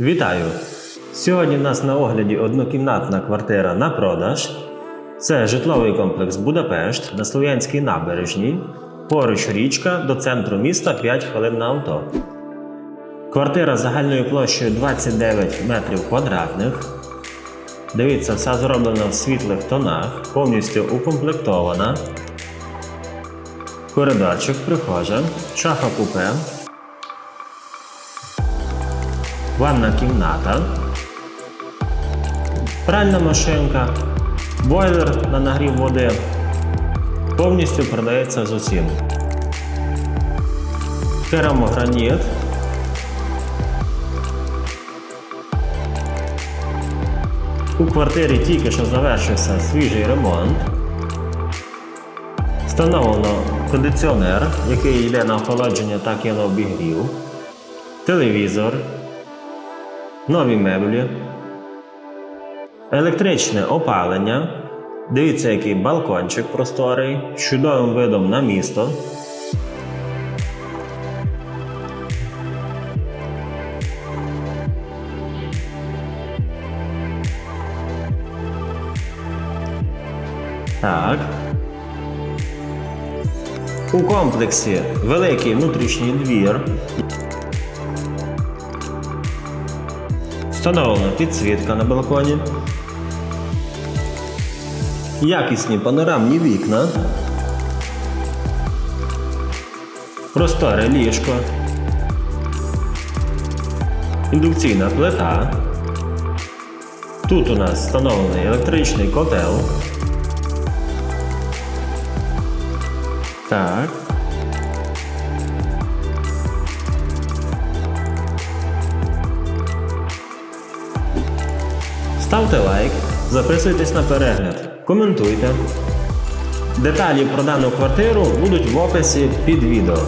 Вітаю! Сьогодні в нас на огляді однокімнатна квартира на продаж. Це житловий комплекс Будапешт на Слов'янській набережній. Поруч річка до центру міста 5 хвилин на авто. Квартира загальною площею 29 метрів квадратних. Дивіться, вся зроблена в світлих тонах, повністю укомплектована. Коридорчик, прихожа, шафа купе, ванна кімната, пральна машинка, бойлер на нагрів води. Повністю продається з усім. Керамограніт. У квартирі тільки що завершився свіжий ремонт. Встановлено кондиціонер, який йде на охолодження, так і на обігрів, телевізор, нові меблі, електричне опалення. Дивіться, який балкончик просторий з чудовим видом на місто. Так. У комплексі великий внутрішній двір. Встановлена підсвітка на балконі. Якісні панорамні вікна. Просторе ліжко. Індукційна плита. Тут у нас встановлений електричний котел. Так. Ставте лайк, записуйтесь на перегляд, коментуйте. Деталі про дану квартиру будуть в описі під відео.